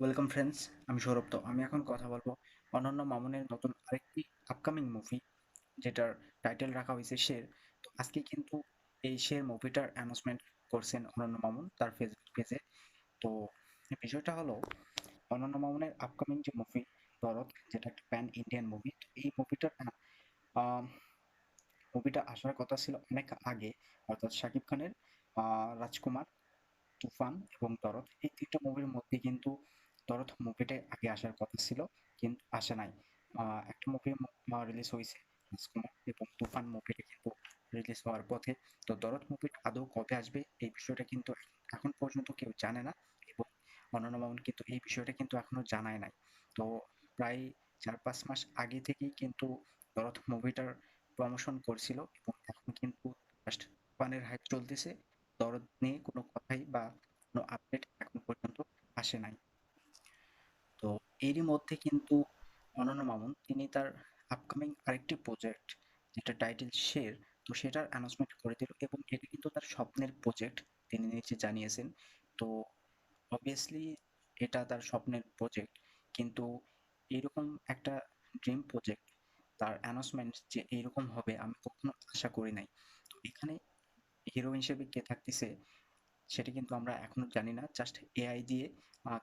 Welcome friends আমি সৌরভ তো আমি এখন কথা বলব অনন্য মামুনের নতুন আরেকটি আপকামিং মুভি যেটার টাইটেল রাখা হয়েছে শের তো আজকে কিন্তু এই শের মুভিটার অ্যানাউন্সমেন্ট করছেন অনন্য মামুন তার ফেসবুক পেজে তো বিষয়টা হলো, অনন্য মামুনের আপকামিং যে মুভি দরদ যেটা একটা প্যান ইন্ডিয়ান মুভি এই মুভিটার মুভিটা আসার কথা ছিল অনেক আগে, অর্থাৎ শাকিব খানের রাজকুমার, তুফান এবং দরদ এই তিনটা মুভির মধ্যে কিন্তু দরদ মুভিটাই আগে আসার কথা ছিল, কিন্তু আসে নাই। একটা মুভি রিলিজ হয়েছে রাজকুমার এবং তুফান মুভিটা কিন্তু রিলিজ হওয়ার পথে। তো দরদ মুভিটা আদৌ কবে আসবে, এই বিষয়টা কিন্তু এখন পর্যন্ত কেউ জানে না এবং অনন্য মামুন কিন্তু এই বিষয়টা কিন্তু এখনও জানায় নাই। তো প্রায় চার পাঁচ মাস আগে থেকেই কিন্তু দরদ মুভিটার প্রমোশন করছিল এবং এখন কিন্তু জাস্ট তুফানের হাইপ চলতেছে। দরদ নিয়ে কোনো কথাই বা কোনো আপডেট এখন পর্যন্ত আসে নাই। এরই মধ্যে কিন্তু অনন্য মামুন, তিনি তার আপকামিং আরেকটি প্রজেক্ট যেটা টাইটেল শের, তো সেটার অ্যানাউন্সমেন্ট করে দিল এবং এটা কিন্তু তার স্বপ্নের প্রজেক্ট তিনি নিচে জানিয়েছেন। তো অবভিয়াসলি এটা তার স্বপ্নের প্রজেক্ট কিন্তু এরকম একটা ড্রিম প্রজেক্ট তার অ্যানাউন্সমেন্ট যে এইরকম হবে আমি কখনো আশা করি নাই। তো এখানে হিরো হিসেবে কে থাকতেছে? সেটা কিন্তু আমরা এখনও জানি না। জাস্ট এআই দিয়ে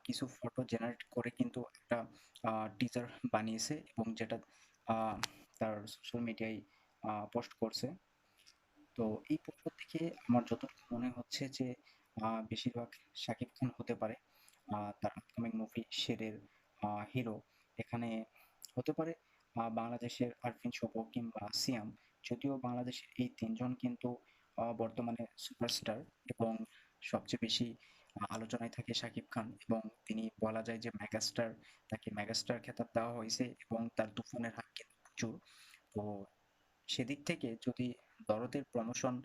কিছু ফটো জেনারেট করে কিন্তু একটা টিজার বানিয়েছে এবং যেটা তার সোশ্যাল মিডিয়ায় পোস্ট করছে। তো এই পোস্টার থেকে আমার যতটুকু মনে হচ্ছে যে বেশিরভাগ শাকিব খান হতে পারে তার আপকামিং মুভি শেরের হিরো এখানে হতে পারে বাংলাদেশের আরফিন শুভ কিংবা সিয়াম। যদিও বাংলাদেশের এই তিনজন কিন্তু বর্তমানে সুপারস্টার এবং সবচেয়ে বেশি আলোচনায় থাকে শাকিব খান এবং তিনি বলা যায় যে মেগাস্টার, তাকে মেগাস্টার খেতাব দেওয়া হয়েছে এবং তার তুফানের হাত কিন্তু প্রচুর। তো সেদিক থেকে যদি দরদের প্রমোশন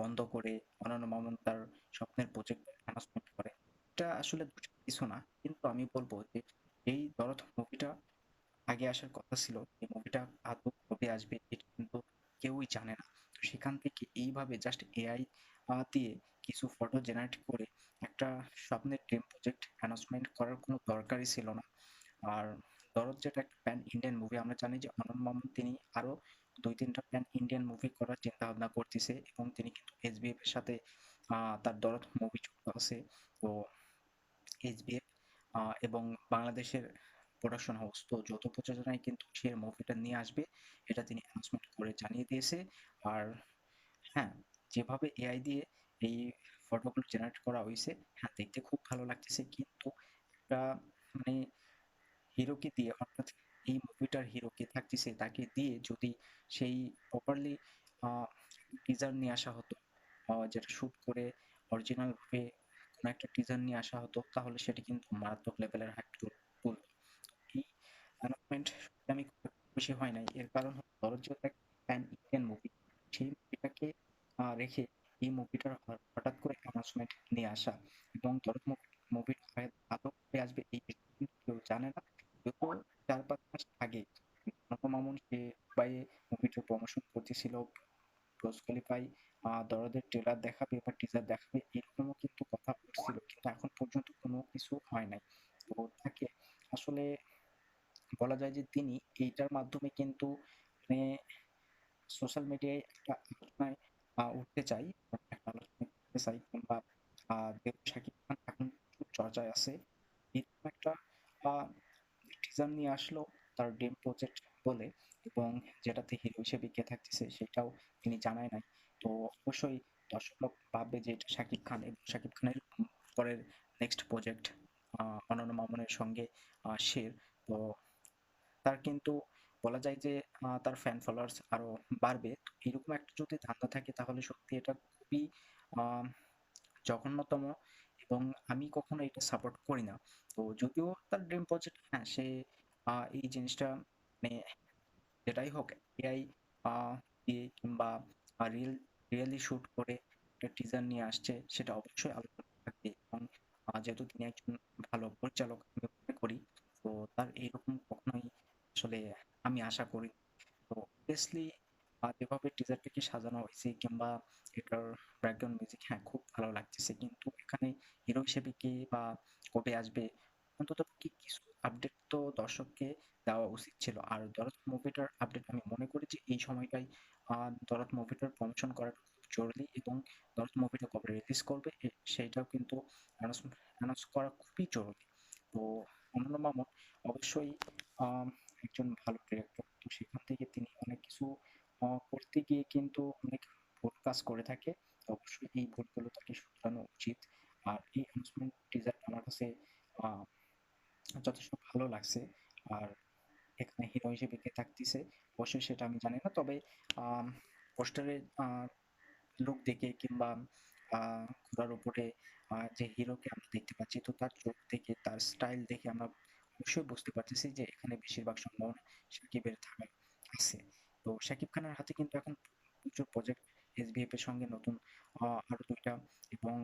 বন্ধ করে অনন্য মামুন তার স্বপ্নের প্রজেক্ট অ্যানাউন্সমেন্ট করে, এটা আসলে কিছু না। কিন্তু আমি বলব যে এই দরদ মুভিটা আগে আসার কথা ছিল, এই মুভিটা আদৌ কবে আসবে এটা কিন্তু কেউই জানে না। তো সেখান থেকে এইভাবে জাস্ট এআই দিয়ে কিছু ফটো জেনারেট করে একটা স্বপ্নের ড্রিম প্রজেক্ট অ্যানাউন্সমেন্ট করার কোনো দরকারই ছিল না। আর দরদ যেটা একটা প্যান ইন্ডিয়ান মুভি আমরা জানি যে অনন্ত মামুন তিনি আরও দুই তিনটা প্যান ইন্ডিয়ান মুভি করার চিন্তা ভাবনা করতেছে এবং তিনি কিন্তু এসবিএফ এর সাথে তার দরদ মুভি যুক্ত আছে। তো এসবিএফ এবং বাংলাদেশের প্রোডাকশন হাউস তো যৌথ প্রযোজনায় কিন্তু সে মুভিটা নিয়ে আসবে, এটা তিনি অ্যানাউন্সমেন্ট করে জানিয়ে দিয়েছে। আর হ্যাঁ যেভাবে এআই দিয়ে এই ফটোগুলো জেনারেট করা হয়েছে হ্যাঁ দেখতে খুব ভালো লাগতেছে। কিন্তু একটা মানে হিরোকে দিয়ে, অর্থাৎ এই মুভিটার হিরো কে থাকতেছে, তাকে দিয়ে যদি সেই প্রপারলি টিজার নিয়ে আসা হতো যেটা শুট করে অরিজিনাল ভাবে কোনো একটা টিজার নিয়ে আসা হতো, তাহলে সেটা কিন্তু মারাত্মক লেভেলের হাইপ তুলতো এই অ্যানাউন্সমেন্ট আমি খুব খুশি হয় নাই। এর কারণ হলো একটা প্যান ইন্ডিয়ান মুভি সেই রেখে এই মুভিটার হঠাৎ করে অ্যানাউন্সমেন্ট নিয়ে আসা? এবং দরদ মুভিটা আদৌ কবে আসবে এই কেউ জানে না। যদিও চার পাঁচ মাস আগে মামুন সে দুবাইয়ে মুভিটার প্রমোশন করতেছিল। দরদের ট্রেলার দেখাবে বা টিজার দেখাবে, এরকমও কিন্তু কথা উঠছিল কিন্তু এখন পর্যন্ত কোনো কিছু হয় নাই। তো তাকে আসলে বলা যায় যে তিনি এইটার মাধ্যমে কিন্তু মানে সোশ্যাল মিডিয়ায় একটা উঠতে চাই চাই কিংবা শাকিব খান এখন চর্চায় আছে। এরকম একটা টিজার নিয়ে আসলো তার প্রজেক্ট বলে এবং যেটাতে হিরো হিসেবে কে থাকতেছে সেটাও তিনি জানায় নাই। তো অবশ্যই দর্শক লোক ভাববে যে এটা শাকিব খান এবং শাকিব খানের পরের নেক্সট প্রজেক্ট অনন্য মামুনের সঙ্গে শের তো তার কিন্তু বলা যায় যে তার ফ্যান ফলোয়ার্স আরও বাড়বে। এরকম একটা যদি ধান্দা থাকে, তাহলে সত্যি এটা খুবই জঘন্যতম এবং আমি কখনো এটা সাপোর্ট করি না। তো যদিও তার ড্রিম প্রজেক্ট হ্যাঁ সে এই জিনিসটা মানে যেটাই হোক এআই দিয়ে কিংবা রিয়েল রিয়েলি শুট করে একটা টিজার নিয়ে আসছে, সেটা অবশ্যই আলোচনা থাকবে এবং যেহেতু তিনি একজন ভালো পরিচালক, আমি মনে করি। তো তার এইরকম কখনোই আসলে আশা করি তো অবভিয়াসলি যেভাবে টিজারটাকে সাজানো হয়েছে কিংবা এটার ব্যাকগ্রাউন্ড মিউজিক হ্যাঁ খুব ভালো লাগতেছে কিন্তু এখানে হিরো হিসেবে কে বা কবে আসবে অন্ততপক্ষে কিছু আপডেট তো দর্শককে দেওয়া উচিত ছিল। আর 'দরদ' মুভিটার আপডেট আমি মনে করি যে এই সময়টাই 'দরদ' মুভিটার প্রমোশন করাটা খুব জরুরি এবং 'দরদ' মুভিটা কবে রিলিজ করবে সেইটাও কিন্তু অ্যানাউন্স করা খুবই জরুরি। তো অনন্য মামুন, অবশ্যই একজন ভালো ডিরেক্টর। তো সেখান থেকে তিনি অনেক কিছু করতে গিয়ে কিন্তু অনেক ভুল কাজ করে থাকে। অবশ্যই এই ভুলগুলো তাকে শুধরানো উচিত। আর এই অ্যানাউন্সমেন্ট টিজারটা আমার কাছে যথেষ্ট ভালো লাগছে। আর এখানে হিরো হিসেবে কে থাকতেছে অবশ্যই সেটা আমি জানি না। তবে পোস্টারের লুক দেখে কিংবা ঘোড়ার উপরে যে হিরোকে আমরা দেখতে পাচ্ছি তো তার চোখ দেখে, তার স্টাইল দেখে আমরা অবশ্যই বুঝতে পারতেছি যে এখানে বেশিরভাগ সম্ভাবনা শাকিবের থাকার আছে। তো শাকিব খানের হাতে কিন্তু এখন প্রচুর প্রজেক্ট এসবিএফ এর সঙ্গে নতুন আরও ২ টা এবং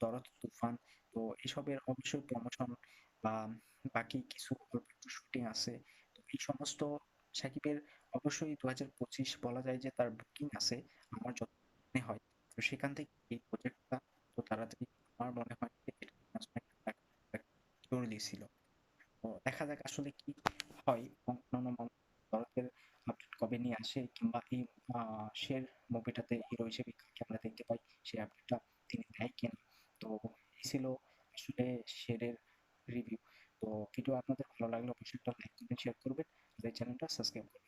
'দরদ', 'তুফান' তো এসবের অবশ্যই প্রমোশন বা বাকি কিছু শুটিং আছে। তো এই সমস্ত শাকিবের অবশ্যই ২০২৫ বলা যায় যে তার বুকিং আছে। আমার যত মনে হয়। তো সেখান থেকে এই প্রজেক্টটা তো তাড়াতাড়ি আমার মনে হয় জরুরি ছিল। দেখা যাক আসলে কি হয় আপডেট কবে নিয়ে আসে কিংবা এই 'শের' মুভিটাতে হিরো হিসেবে কাকে আমরা দেখতে পাই সেই আপডেটটা তিনি দেয় কিনা। তো এই ছিল আসলে 'শের'-এর রিভিউ। তো ভিডিও আপনাদের ভালো লাগলে অবশ্যই একটা লাইক, কমেন্ট, শেয়ার করবেন। এই চ্যানেলটা সাবস্ক্রাইব করবেন।